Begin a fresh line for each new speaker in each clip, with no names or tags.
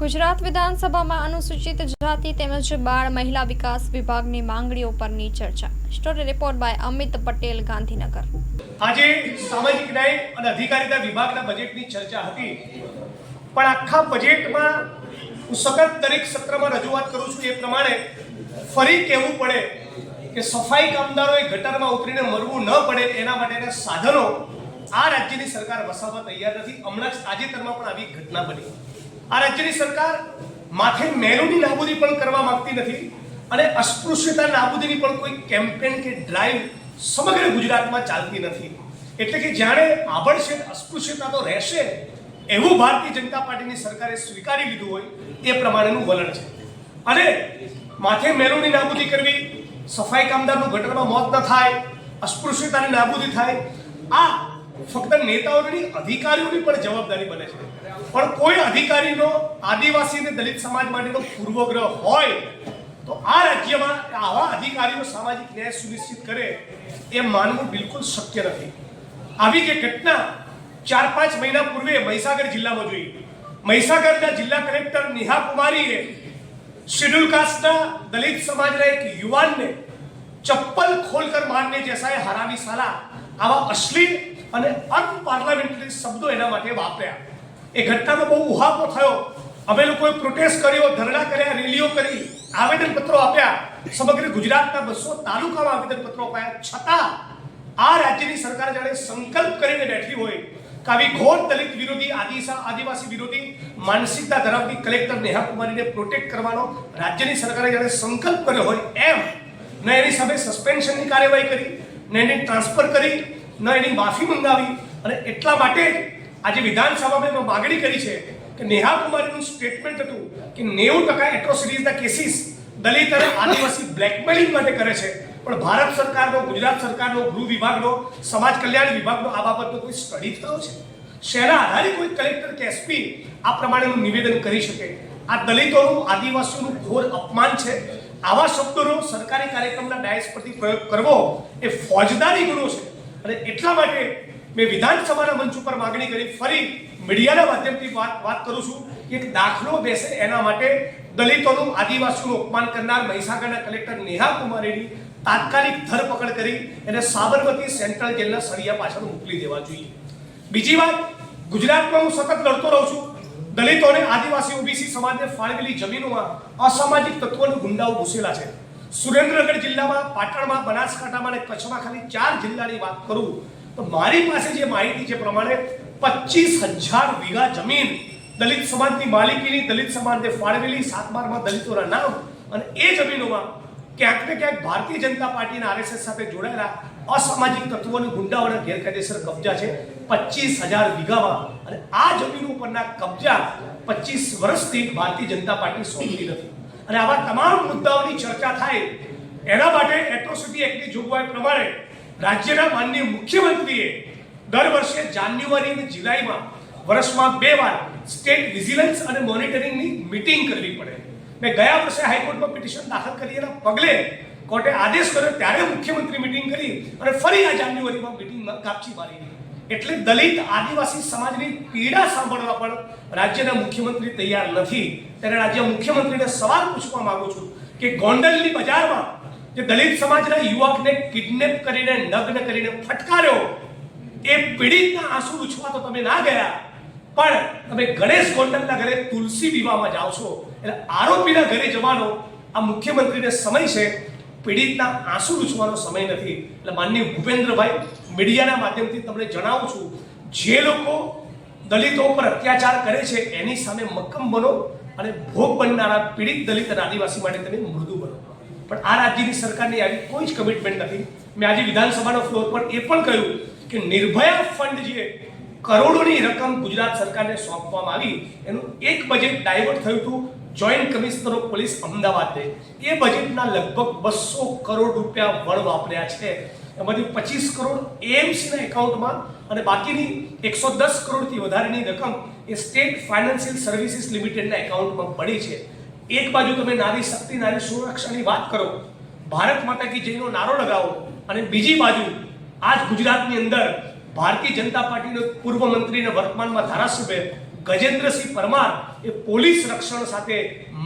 ગુજરાત વિધાનસભામાં અનુસૂચિત જાતિ તેમજ બાળ મહિલા વિકાસ વિભાગની માંગણીઓ પરની ચર્ચા. Story report by Amit Patel, Gandhinagar.
આજે સામાજિક ન્યાય અને અધિકારીતા વિભાગના બજેટની ચર્ચા હતી. પણ આખા બજેટમાં હું સતત દરેક સત્રમાં રજૂઆત કરું છું એ પ્રમાણે ફરી કહેવું પડે કે સફાઈ કામદારોએ ગટરમાં ઉતરીને મરવું ન પડે એના માટેના સાધનો આ રાજ્યની સરકાર વસાવવા તૈયાર નથી. હમણાં જ તાજેતરમાં પણ આવી ઘટના બની. આ રાજ્યની સરકાર માથે મેલુની નાબૂદી પણ કરવા માંગતી નથી અને અસ્પૃશ્યતા નાબૂદીની પણ કોઈ કેમ્પેન કે ડ્રાઈવ સમગ્ર ગુજરાતમાં ચાલતી નથી. એટલે કે જાણે આભડશે અસ્પૃશ્યતા તો રહેશે, એવું ભારતીય જનતા પાર્ટીની સરકારે સ્વીકારી લીધું હોય એ પ્રમાણેનું વલણ છે. અને માથે મેનુની નાબૂદી કરવી, સફાઈ કામદારનું ગટરમાં મોત ન થાય, અસ્પૃશ્યતાની નાબૂદી થાય, આ ફક્ત નેતાઓની અધિકારીઓની પણ જવાબદારી બને છે. પણ કોઈ અધિકારીનો આદિવાસી અને દલિત સમાજ માટેનો પૂર્વગ્રહ હોય, તો આ રાજ્યમાં આવા અધિકારીઓ સામાજિક ન્યાય સુનિશ્ચિત કરે એ માનવું બિલકુલ શક્ય નથી. આવી જે ઘટના ચાર પાંચ મહિના પૂર્વે મહીસાગર જિલ્લામાં જોઈ. મહીસાગરના જિલ્લા કલેક્ટર નેહા કુમારીએ શેડ્યુલ કાસ્ટના દલિત સમાજના એક યુવાનને ચપ્પલ ખોલકર મારને જૈસા હરાવી સાલા. આવા અશ્લીલ અને અનપાર્લામેન્ટરી શબ્દો એના માટે વાપર્યા. એ ઘટનામાં બહુ ઉહાપો થયો. અમે લોકોએ પ્રોટેસ્ટ કર્યો, ધરણા કર્યા, રેલીઓ કરી, આવેદનપત્રો આપ્યા. સમગ્ર ગુજરાતના બસો તાલુકામાં આવેદનપત્રો અપાયા. છતાં આ રાજ્યની સરકાર જાણે સંકલ્પ કરીને બેઠી હોય કે આવી ઘોર દલિત વિરોધી આદિસા આદિવાસી વિરોધી, માનસિકતા ધરાવતી કલેક્ટર નેહા કુમારીને પ્રોટેક્ટ કરવાનો રાજ્યની સરકારે જાણે સંકલ્પ કર્યો હોય એમ. ને એની સામે સસ્પેન્શનની કાર્યવાહી કરી, ને એને ટ્રાન્સફર કરી ન એની માફી મંગાવી. અને એટલા માટે જ આજે વિધાનસભામાં એમાં માગણી કરી છે કે નેહા કુમારીનું સ્ટેટમેન્ટ હતું કે નેવું ટકા એટ્રોસિટીઝના કેસીસ દલિત અને આદિવાસી બ્લેકમેલિંગ માટે કરે છે. પણ ભારત સરકારનો, ગુજરાત સરકારનો, ગૃહ વિભાગનો, સમાજ કલ્યાણ વિભાગનો આ બાબતનો કોઈ સ્ટડી થયો છે? શહેરા આધારે કોઈ કલેક્ટર કે એસપી આ પ્રમાણેનું નિવેદન કરી શકે? આ દલિતોનું, આદિવાસીઓનું ઘોર અપમાન છે? આવા શબ્દોનો સરકારી કાર્યક્રમના ડાયસ પરથી પ્રયોગ કરવો એ ફોજદારી ગુનો છે. અને એટલા માટે મેં વિધાનસભાના મંચ ઉપર માગણી કરી, ફરી મીડિયાના માધ્યમથી વાત વાત કરું છું કે દાખલો બેસે એના માટે દલિતોનું આદિવાસીઓનું અપમાન કરનાર મહીસાગરના કલેક્ટર નેહા કુમારીની તાત્કાલિક ધરપકડ કરી એને સાબરમતી સેન્ટ્રલ જેલના સળિયા પાછળ મોકલી દેવા જોઈએ. બીજી વાત, ગુજરાતમાં હું સતત લડતો રહું છું. દલિતો અને આદિવાસી ઓબીસી સમાજને ફાળવેલી જમીનોમાં અસામાજિક તત્વોનું ગુંડાઓ ઘૂસેલા છે. સુરેન્દ્રનગર જિલ્લામાં, પાટણમાં, બનાસકાંઠામાં અને કચ્છમાં ખાલી ચાર જિલ્લાની વાત કરું, તો મારી પાસે જે માહિતી છે પ્રમાણે પચીસ હજાર વીઘા જમીન દલિત સમાજની માલિકીની, દલિત સમાજને ફાળવેલી સાત બારમાં દલિતોના નામ અને એ જમીનોમાં ક્યાંક ને ક્યાંક ભારતીય જનતા પાર્ટીના આરએસએસ સાથે જોડાયેલા અસામાજિક તત્વોની ગુંડાઓના ગેરકાયદેસર કબજા છે પચીસ હજાર વીઘામાં. અને આ જમીન ઉપરના કબજા પચીસ વર્ષથી ભારતીય જનતા પાર્ટી સોંપતી નથી. અને આવા તમામ મુદ્દાઓની ચર્ચા થાય, એના માટે એટ્રોસિટી એક્ટની જોગવાઈ પ્રમાણે રાજ્યના માનનીય મુખ્યમંત્રીએ દર વર્ષે જાન્યુઆરી અને જુલાઈમાં વર્ષમાં બે વાર સ્ટેટ વિજિલન્સ અને મોનિટરિંગની મીટિંગ કરવી પડે. મેં ગયા વર્ષે હાઈકોર્ટમાં પિટિશન દાખલ કરી એના પગલે કોર્ટે આદેશ કર્યો, ત્યારે મુખ્યમંત્રી મીટિંગ કરી અને ફરી આ જાન્યુઆરીમાં મિટિંગમાં કાપચી મારી એટલે દલિત આદિવાસી સમાજની પીડા સાંભળવા પણ રાજ્યના મુખ્યમંત્રી તૈયાર નથી. ત્યારે રાજ્ય મુખ્યમંત્રીને સવાલ પૂછવા માંગુ છું કે ગોંડલની બજારમાં જે દલિત સમાજના યુવકને કિડનેપ કરીને, નગ્ન કરીને ફટકાર્યો, એ પીડિતના આંસુ લૂછવા તો તમે ના ગયા. પણ તમે ગણેશ ગોંડલના ઘરે તુલસી વિવાહમાં જાઓ છો. એટલે આરોપીના ઘરે જવાનો આ મુખ્યમંત્રીને સમય છે. પીડિતના આંસુ લૂછવાનો સમય નથી. એટલે માનનીય ભૂપેન્દ્રભાઈ, મીડિયાના માધ્યમથી તમને જણાવું છું, જે લોકો દલિતો પર અત્યાચાર કરે છે, એની સામે મક્કમ બનો. અને ભોગ બનનારા પીડિત દલિત અને આદિવાસી માટે તમે મૃદુ બનો. પણ આ રાજ્યની સરકારની આવી કોઈ જ કમિટમેન્ટ નથી. મેં આજે વિધાનસભાના ફ્લોર પર એ પણ કહ્યું કે નિર્ભયા ફંડ જે કરોડોની રકમ ગુજરાત સરકારને સોંપવામાં આવી, એનું એક બજેટ ડાયવર્ટ થયું હતું જોઈન્ટ કમિશનર ઓફ પોલીસ અમદાવાદે. એ બજેટના લગભગ બસો કરોડ રૂપિયા વળ વાપર્યા છે. એમાંથી પચીસ કરોડ એએમસીના એકાઉન્ટમાં અને બાકીની એકસો દસ કરોડથી વધારેની રકમ એ સ્ટેટ ફાઇનાન્શિયલ સર્વિસીસ લિમિટેડના એકાઉન્ટમાં પડી છે. એક બાજુ તમે નારી શક્તિ, નારી સુરક્ષાની વાત કરો, ભારત માતા કી જયનો નારો લગાવો અને બીજી બાજુ આજ ગુજરાતની અંદર ભારતીય જનતા પાર્ટીનો પૂર્વ મંત્રી અને વર્તમાનમાં ધારાસભ્ય ગજેન્દ્રસિંહ પરમાર એ પોલીસ રક્ષણ સાથે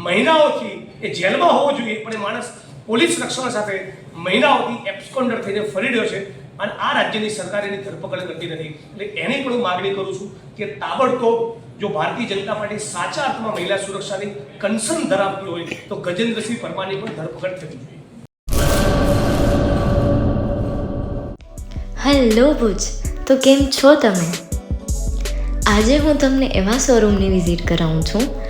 મહિનાઓથી એ જેલમાં હોવો જોઈએ પણ એ માણસ પોલીસ રક્ષણ સાથે મહિનાઓથી એબ્સકોન્ડર થઈને ફરી રહ્યો છે. અને આ રાજ્યની સરકાર એની ધરપકડ કરતી નથી. એટલે એની પણ હું માગણી કરું છું કે તાબડતોબ જો ભારતીય જનતા પાર્ટી સાચા અર્થમાં મહિલા સુરક્ષાની કન્સર્ન ધરાવતી હોય તો ગજેન્દ્રસિંહ પરમારની પણ ધરપકડ થવી જોઈએ.
હેલો ભુજ, તો કેમ છો તમે? આજે હું તમને એવા શોરૂમની વિઝિટ કરાવું છું